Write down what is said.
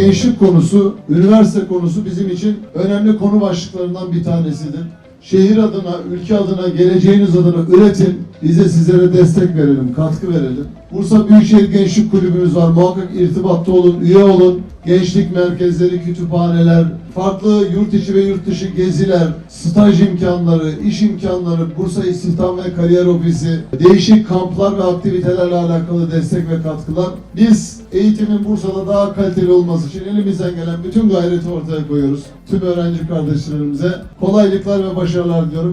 gençlik konusu, üniversite konusu bizim için önemli konu başlıklarından bir tanesidir. Şehir adına, ülke adına, geleceğiniz adına üretin. Biz de sizlere destek verelim, katkı verelim. Bursa Büyükşehir Gençlik Kulübümüz var. Muhakkak irtibatta olun, üye olun. Gençlik merkezleri, kütüphaneler, farklı yurt içi ve yurt dışı geziler, staj imkanları, iş imkanları, Bursa İstihdam ve Kariyer Ofisi, değişik kamplar ve aktivitelerle alakalı destek ve katkılar. Biz eğitimin Bursa'da daha kaliteli olması için elimizden gelen bütün gayreti ortaya koyuyoruz. Tüm öğrenci kardeşlerimize kolaylıklar ve başarılar diliyorum.